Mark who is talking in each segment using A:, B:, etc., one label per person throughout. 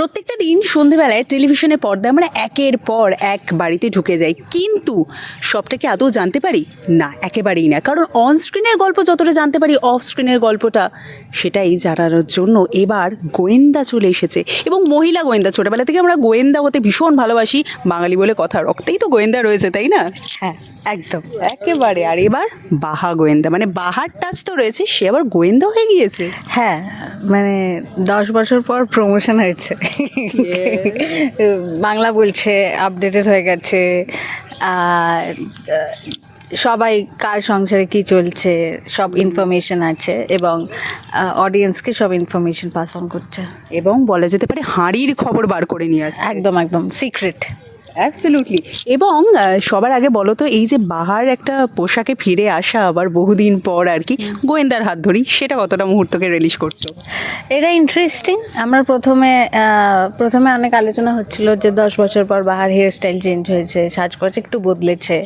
A: প্রত্যেকটা দিন সন্ধেবেলায় টেলিভিশনে পর্দায় আমরা একের পর এক বাড়িতে ঢুকে যাই। কিন্তু সবটাকে আদৌ জানতে পারি? না একেবারেই না। কারণ অন স্ক্রিনের গল্প যতটা জানতে পারি অফ স্ক্রিনের গল্পটা সেটাই জানার জন্য এবার গোয়েন্দা চলে এসেছে। এবং মহিলা গোয়েন্দা ছোটবেলা থেকে আমরা গোয়েন্দা হতে ভীষণ ভালোবাসি। বাঙালি বলে কথা রক্তেই তো গোয়েন্দা রয়েছে তাই না?
B: হ্যাঁ একদম।
A: একেবারে। আর এবার বাহা গোয়েন্দা মানে বাহার টাচ তো রয়েছে সে আবার গোয়েন্দা হয়ে গিয়েছে।
B: হ্যাঁ মানে দশ বছর পর প্রমোশন হয়েছে। বাংলা বলছে আপডেটেড হয়ে গেছে। সবাই কার সংসারে কি চলছে সব ইনফরমেশন আছে এবং অডিয়েন্সকে সব ইনফরমেশন পাস অন করছে।
A: এবং বলা যেতে পারে হাঁড়ির খবর বার করে নিয়ে আসছে।
B: একদম একদম সিক্রেট
A: অ্যাবসলিউটলি এবং সবার আগে বলো তো এই যে বাহার একটা পোশাকে ফিরে আসা আবার বহুদিন পর আর কি গোয়েন্দার হাত ধরি সেটা কতটা মুহূর্তকে রিলিজ করছ
B: এটা ইন্টারেস্টিং আমরা প্রথমে প্রথমে অনেক আলোচনা হচ্ছিল যে দশ বছর পর বাহার হেয়ার স্টাইল চেঞ্জ হয়েছে সাজ সাজগোজ একটু বদলেছে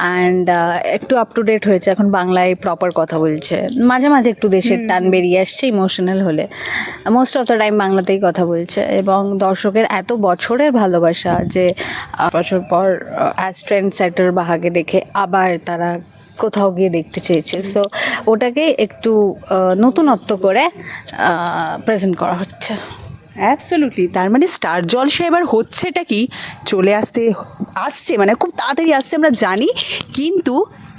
B: অ্যান্ড একটু আপ টু ডেট হয়েছে এখন বাংলায় প্রপার কথা বলছে। মাঝে মাঝে একটু দেশের টান বেরিয়ে আসছে ইমোশনাল হলে। মোস্ট অফ দ্য টাইম বাংলাতেই কথা বলছে এবং দর্শকের এত বছরের ভালোবাসা যে বছর পর অ্যাজ ট্রেন্ড সেটার বাহাকে দেখে আবার তারা কোথাও গিয়ে দেখতে চেয়েছে। সো ওটাকে একটু নতুনত্ব করে প্রেজেন্ট করা হচ্ছে।
A: অ্যাবসলিউটলি তার মানে স্টার জলসা এবার হচ্ছেটা কি? চলে আসতে আসছে মানে খুব তাড়াতাড়ি আসছে আমরা জানি কিন্তু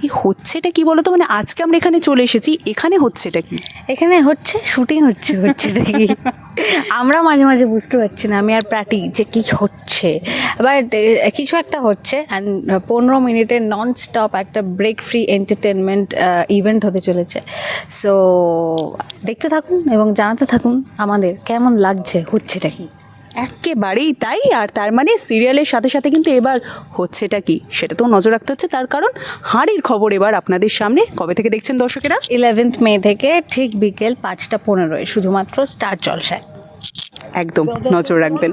A: এই হচ্ছেটা কি বলতো? মানে আজকে আমরা এখানে চলে এসেছি এখানে হচ্ছেটা কি?
B: এখানে হচ্ছে শুটিং হচ্ছে হচ্ছে দেখি। আমরা মাঝে মাঝে বুঝতে পারছি না আমি আর প্রাটি যে কি হচ্ছে। বাট কিছু একটা হচ্ছে অ্যান্ড পনেরো মিনিটের নন স্টপ একটা ব্রেক ফ্রি এন্টারটেনমেন্ট ইভেন্ট হতে চলেছে। সো দেখতে থাকুন এবং জানাতে থাকুন আমাদের কেমন লাগছে, হচ্ছেটা কি?
A: একেবারেই তাই আর তার মানে সিরিয়ালের সাথে সাথে কিন্তু এবার হচ্ছেটা কি সেটা তো নজর রাখতে হচ্ছে। তার কারণ হাঁড়ির খবর এবার আপনাদের সামনে। কবে থেকে দেখছেন দর্শকেরা?
B: ইলেভেন্থ মে থেকে ঠিক বিকেল পাঁচটা পনেরোয় শুধুমাত্র স্টার জলসায়
A: একদম নজর রাখবেন।